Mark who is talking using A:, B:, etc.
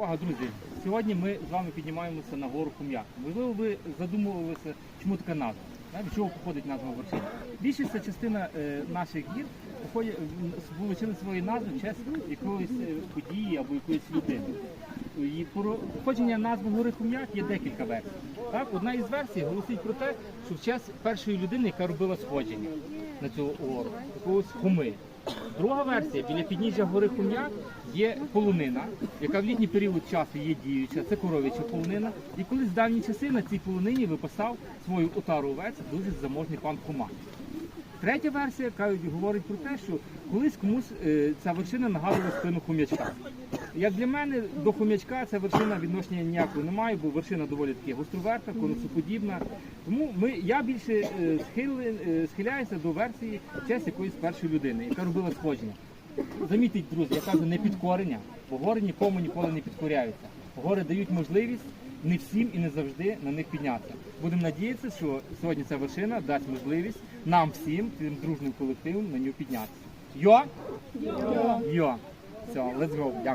A: Увага, друзі! Сьогодні ми з вами піднімаємося на гору Хум'як. Можливо, ви задумувалися, чому така назва? Від чого походить назва вершини? Більшість частина е, наших гір вилучили м, свої назви честь якоїсь е, події або якоїсь людини. І про походження назви гори Хум'як є декілька версій. Так, одна із версій голосить про те, що в час першої людини, яка робила сходження на цю гору, якогось хуми. Друга версія біля підніжжя гори Хум'як є полонина, яка в літній період часу є діюча, це коров'яча полонина. І колись в давні часи на цій полонині випасав свою отару овець дуже заможний пан Хума. Третя версія говорить про те, що колись комусь е, ця вершина нагадувала спину хом'ячка. Як для мене до хом'ячка ця вершина відношення ніякого не має, бо вершина доволі таки гостроверта, конусоподібна. Тому ми, я більше е, схили, е, схиляюся до версії честь якоїсь першої людини, яка робила сходження. Замітьте, друзі, я кажу не підкорення, бо гори нікому ніколи не підкоряються. Гори дають можливість не всім і не завжди на них піднятися. Будемо надіятися, що сьогодні ця вершина дасть можливість нам всім, цим дружним колективом, на нього піднятися. Йо? Йо. Все, let's go. Дякую.